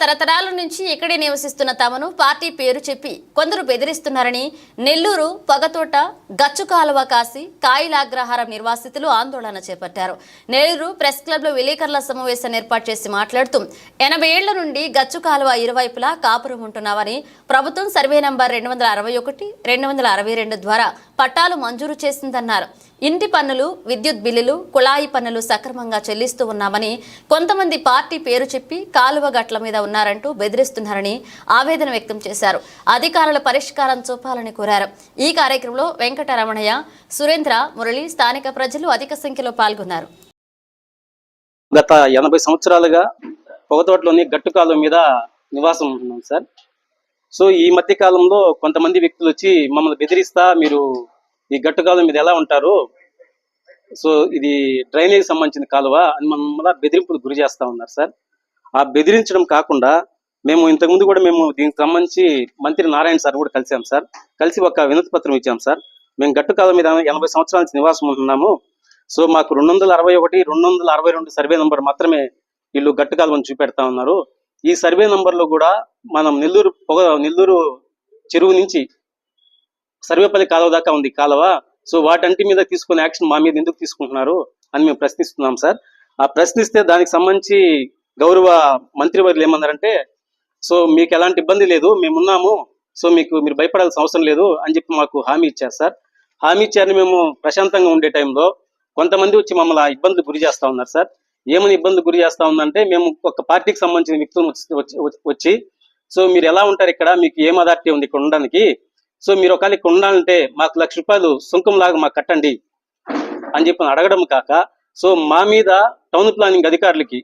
తరతరాల నుంచి ఇక్కడే నివసిస్తున్న తమను పార్టీ పేరు చెప్పి కొందరు బెదిరిస్తున్నారని నెల్లూరు పగతోట గచ్చు కాలువ కాసి కాయిలాగ్రహారం నిర్వాసితులు ఆందోళన చేపట్టారు. నెల్లూరు ప్రెస్ క్లబ్లో విలేకరుల సమావేశాన్ని ఏర్పాటు చేసి మాట్లాడుతూ ఎనభై ఏళ్ళ నుండి గచ్చు కాలువ ఇరువైపులా కాపురం ఉంటున్నామని ప్రభుత్వం సర్వే నంబర్ రెండు వందల అరవై ఒకటి రెండు వందల అరవై రెండు ద్వారా పట్టాలు మంజూరు చేసిందన్నారు. ఇంటి పన్నులు విద్యుత్ బిల్లులు కుళాయి పన్నులు సక్రమంగా చెల్లిస్తూ ఉన్నామని కొంతమంది పార్టీ పేరు చెప్పి కాలువ గట్ల మీద ఉన్నారంటూ బెదిరిస్తున్నారని ఆవేదన వ్యక్తం చేశారు. అధికారుల పరిష్కారం చూపాలని కోరారు. ఈ కార్యక్రమంలో వెంకటరమణయ్య సురేంద్ర మురళి స్థానిక ప్రజలు అధిక సంఖ్యలో పాల్గొన్నారు. గత ఎనభై సంవత్సరాలుగా పొగతోటలోని గట్టుకాలం మీద నివాసం ఉంటున్నాం సార్. సో ఈ మధ్య కాలంలో కొంతమంది వ్యక్తులు వచ్చి మమ్మల్ని బెదిరిస్తా మీరు ఈ గట్టుకాలం మీద ఎలా ఉంటారు? సో ఇది డ్రైనేజ్ సంబంధించిన కాలువ అని మమ్మల్ని బెదిరింపులు గురి చేస్తా ఉన్నారు సార్. ఆ బెదిరించడం కాకుండా మేము ఇంతకుముందు కూడా మేము దీనికి సంబంధించి మంత్రి నారాయణ సార్ కూడా కలిసాం సార్. కలిసి ఒక వినతి పత్రం ఇచ్చాం సార్. మేము గట్టుకాలం మీద ఎనభై సంవత్సరాల నుంచి నివాసం ఉంటున్నాము. సో మాకు రెండు వందల అరవై ఒకటి రెండు వందల అరవై రెండు సర్వే నెంబర్ మాత్రమే వీళ్ళు గట్టు కాలువని చూపెడతా ఉన్నారు. ఈ సర్వే నెంబర్లో కూడా మనం నెల్లూరు పొగ నెల్లూరు చెరువు నుంచి సర్వేపల్లి కాలువ దాకా ఉంది కాలువ. సో వాటంటి మీద తీసుకునే యాక్షన్ మా మీద ఎందుకు తీసుకుంటున్నారు అని మేము ప్రశ్నిస్తున్నాం సార్. ఆ ప్రశ్నిస్తే దానికి సంబంధించి గౌరవ మంత్రివర్యులు ఏమన్నారంటే సో మీకు ఎలాంటి ఇబ్బంది లేదు మేమున్నాము సో మీకు మీరు భయపడాల్సిన అవసరం లేదు అని చెప్పి మాకు హామీ ఇచ్చారు సార్. హామీ ఇచ్చారని మేము ప్రశాంతంగా ఉండే టైంలో కొంతమంది వచ్చి మమ్మల్ని ఇబ్బందులు గురి చేస్తా ఉన్నారు సార్. ఏమని ఇబ్బంది గురి చేస్తా ఉందంటే మేము ఒక పార్టీకి సంబంధించిన వ్యక్తులు వచ్చి- వచ్చి- వచ్చి సో మీరు ఎలా ఉంటారు ఇక్కడ? మీకు ఏం అథారిటీ ఉంది ఇక్కడ ఉండడానికి? సో మీరు ఒకవేళ ఇక్కడ ఉండాలంటే మాకు లక్ష రూపాయలు సుంకం లాగా మాకు కట్టండి అని చెప్పి అడగడం కాక సో మా మీద టౌన్ ప్లానింగ్ అధికారులకి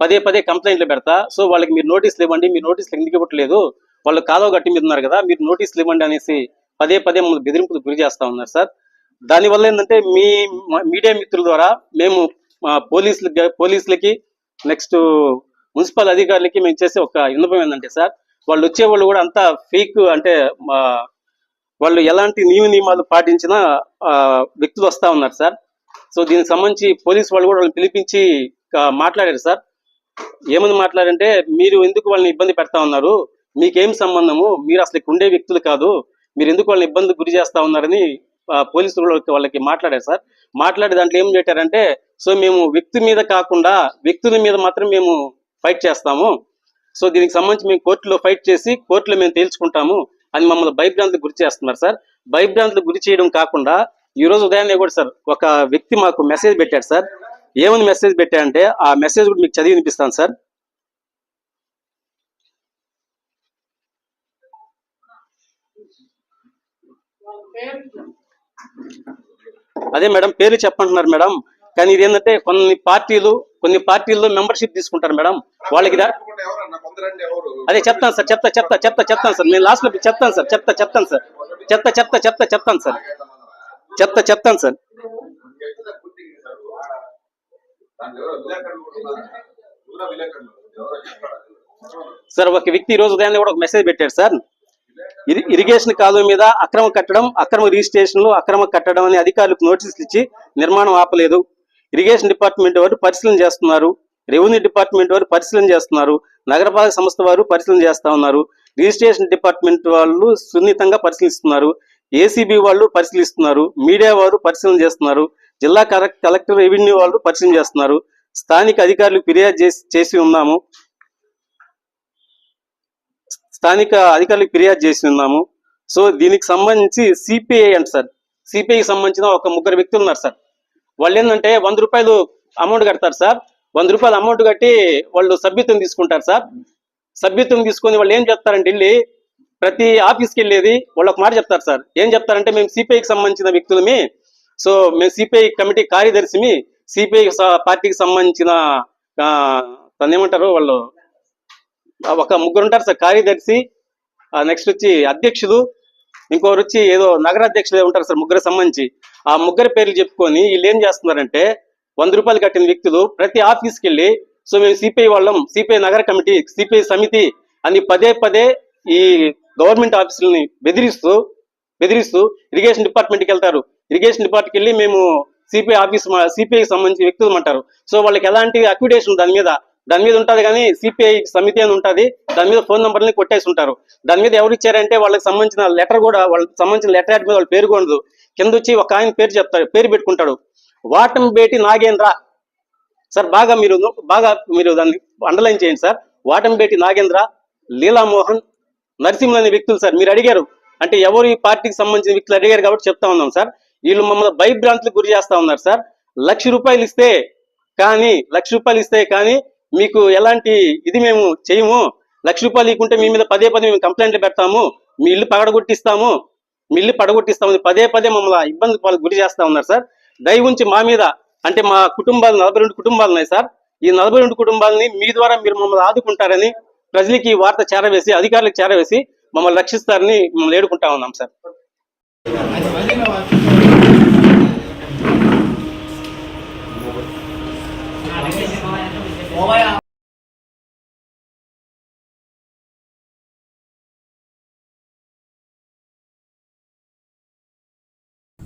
పదే పదే కంప్లైంట్లు పెడతా సో వాళ్ళకి మీరు నోటీసులు ఇవ్వండి మీరు నోటీసులు ఎందుకు ఇవ్వట్లేదు వాళ్ళు కాలువ గట్టి మీద ఉన్నారు కదా మీరు నోటీసులు ఇవ్వండి అనేసి పదే పదే మమ్మల్ని బెదిరింపులు గురి చేస్తా ఉన్నారు సార్. దానివల్ల ఏంటంటే మీ మీడియా మిత్రుల ద్వారా మేము ఆ, పోలీసులకి పోలీసులకి నెక్స్ట్ మున్సిపల్ అధికారులకి మేము చేసే ఒక విన్నపం ఏంటంటే సార్ వాళ్ళు వచ్చే వాళ్ళు కూడా అంతా ఫేక్ అంటే మా వాళ్ళు ఎలాంటి నియమ నియమాలు పాటించిన వ్యక్తులు వస్తా ఉన్నారు సార్. సో దీనికి సంబంధించి పోలీస్ వాళ్ళు కూడా వాళ్ళని పిలిపించి మాట్లాడారు సార్. ఏమని మాట్లాడంటే మీరు ఎందుకు వాళ్ళని ఇబ్బంది పెడతా ఉన్నారు? మీకేం సంబంధము? మీరు అసలు ఇక్కడ ఉండే వ్యక్తులు కాదు. మీరు ఎందుకు వాళ్ళని ఇబ్బంది గురి చేస్తా ఉన్నారని పోలీసు పోలీసులు వాళ్ళకి- వాళ్ళకి మాట్లాడారు సార్. మాట్లాడే దాంట్లో ఏం పెట్టారంటే సో మేము వ్యక్తి మీద కాకుండా వ్యక్తుల మీద మాత్రం మేము ఫైట్ చేస్తాము. సో దీనికి సంబంధించి మేము కోర్టులో ఫైట్ చేసి కోర్టులో మేము తేల్చుకుంటాము. అని మమ్మల్ని భయభ్రాంతులకు గురి చేస్తున్నారు సార్. భయభ్రాంతులకు గురి చేయడం కాకుండా ఈ రోజు ఉదయాన్నే కూడా సార్ ఒక వ్యక్తి మాకు మెసేజ్ పెట్టాడు సార్. ఏమని మెసేజ్ పెట్టాడంటే ఆ మెసేజ్ కూడా మీకు చదివి వినిపిస్తాను సార్. అదే మేడం పేరు చెప్పంటున్నారు మేడం. కానీ ఇది ఏంటంటే కొన్ని పార్టీలు కొన్ని పార్టీల్లో మెంబర్షిప్ తీసుకుంటారు మేడం. వాళ్ళకి అదే చెప్తాను సార్ చెప్తా చెప్తా చెప్తా చెప్తాను సార్. నేను లాస్ట్లో చెప్తాను సార్ చెప్తా చెప్తాను సార్. చెప్తా చెప్తా చెప్తా చెప్తాను సార్. చెప్తా చెప్తాను సార్. సార్ ఒక వ్యక్తి ఈ రోజు ఉదయాన్నే కూడా ఒక మెసేజ్ పెట్టాడు సార్. ఇరి- ఇరిగేషన్ కాలువ మీద అక్రమ కట్టడం అక్రమ రిజిస్ట్రేషన్లు అక్రమ కట్టడం అనే అధికారులకు నోటీసులు ఇచ్చి నిర్మాణం ఆపలేదు. ఇరిగేషన్ డిపార్ట్మెంట్ వారు పరిశీలన చేస్తున్నారు. రెవెన్యూ డిపార్ట్మెంట్ వారు పరిశీలన చేస్తున్నారు. నగరపాలక సంస్థ వారు పరిశీలన చేస్తా ఉన్నారు. రిజిస్ట్రేషన్ డిపార్ట్మెంట్ వాళ్ళు సున్నితంగా పరిశీలిస్తున్నారు. ఏసీబీ వాళ్ళు పరిశీలిస్తున్నారు. మీడియా వారు పరిశీలన చేస్తున్నారు. జిల్లా కలెక్టర్ రెవెన్యూ వాళ్ళు పరిశీలన చేస్తున్నారు. స్థానిక అధికారులు ఫిర్యాదు చేసి చేసి ఉన్నాము. స్థానిక అధికారులకు ఫిర్యాదు చేసి ఉన్నాము. సో దీనికి సంబంధించి సిపిఐ అంట సార్. సిపిఐకి సంబంధించిన ఒక ముగ్గురు వ్యక్తులు ఉన్నారు సార్. వాళ్ళు ఏంటంటే వంద రూపాయలు అమౌంట్ కడతారు సార్. వంద రూపాయలు అమౌంట్ కట్టి వాళ్ళు సభ్యత్వం తీసుకుంటారు సార్. సభ్యత్వం తీసుకొని వాళ్ళు ఏం చెప్తారంటే వెళ్ళి ప్రతి ఆఫీస్కి వెళ్ళేది వాళ్ళు ఒక మాట చెప్తారు సార్. ఏం చెప్తారంటే మేము సిపిఐకి సంబంధించిన వ్యక్తులమి. సో మేము సిపిఐ కమిటీ కార్యదర్శిని సిపిఐ పార్టీకి సంబంధించిన ఆ, ఏమంటారు వాళ్ళు? ఒక ముగ్గురు ఉంటారు సార్ కార్యదర్శి నెక్స్ట్ వచ్చి అధ్యక్షులు ఇంకొకరు వచ్చి ఏదో నగరాధ్యక్షులు ఉంటారు సార్ ముగ్గురు సంబంధించి. ఆ ముగ్గురు పేర్లు చెప్పుకొని వీళ్ళు ఏం చేస్తున్నారంటే వంద రూపాయలు కట్టిన వ్యక్తులు ప్రతి ఆఫీస్కి వెళ్ళి సో మేము సిపిఐ వాళ్ళం సిపిఐ నగర కమిటీ సిపిఐ సమితి అని పదే పదే ఈ గవర్నమెంట్ ఆఫీసులని బెదిరిస్తూ బెదిరిస్తూ ఇరిగేషన్ డిపార్ట్మెంట్కి వెళ్తారు. ఇరిగేషన్ డిపార్ట్మెంట్కి వెళ్ళి మేము సిపిఐ ఆఫీస్ సిపిఐకి సంబంధించిన వ్యక్తులు అంటారు సో వాళ్ళకి ఎలాంటి అక్విడేషన్ దాని మీద దాని మీద ఉంటుంది కానీ సిపిఐ సమితి అని ఉంటుంది దాని మీద ఫోన్ నెంబర్ని కొట్టేసి ఉంటారు. దాని మీద ఎవరు ఇచ్చారంటే వాళ్ళకి సంబంధించిన లెటర్ కూడా వాళ్ళకి సంబంధించిన లెటర్ యాడ్ మీద వాళ్ళ పేరు కూడా కింద వచ్చి ఒక ఆయన పేరు చెప్తాడు పేరు పెట్టుకుంటాడు. వాటం బేటి నాగేంద్ర. సార్ బాగా మీరు బాగా మీరు దాన్ని అండర్లైన్ చేయండి సార్. వాటంబేటి నాగేంద్ర లీలామోహన్ నరసింహ అనే వ్యక్తులు సార్ మీరు అడిగారు. అంటే ఎవరు ఈ పార్టీకి సంబంధించిన వ్యక్తులు అడిగారు కాబట్టి చెప్తా ఉన్నాం సార్. వీళ్ళు మమ్మల్ని భయభ్రాంతులకు గురి చేస్తా ఉన్నారు సార్. లక్ష రూపాయలు ఇస్తే కానీ లక్ష రూపాయలు ఇస్తే కానీ మీకు ఎలాంటి ఇది మేము చేయము. లక్ష రూపాయలు ఇవ్వకుంటే మీ మీద పదే పదే మేము కంప్లైంట్లు పెడతాము. మీ ఇల్లు పగడగొట్టిస్తాము. మిల్లు పడగొట్టిస్తామని పదే పదే మమ్మల్ని ఇబ్బంది గురి చేస్తా ఉన్నారు సార్. దయ ఉంచి మా మీద అంటే మా కుటుంబాలు నలభై రెండు కుటుంబాలు ఉన్నాయి సార్. ఈ నలభై రెండు కుటుంబాలని మీ ద్వారా మీరు మమ్మల్ని ఆదుకుంటారని ప్రజలకి ఈ వార్త చేరవేసి అధికారులకు చేరవేసి మమ్మల్ని రక్షిస్తారని మమ్మల్ని వేడుకుంటా ఉన్నాం సార్.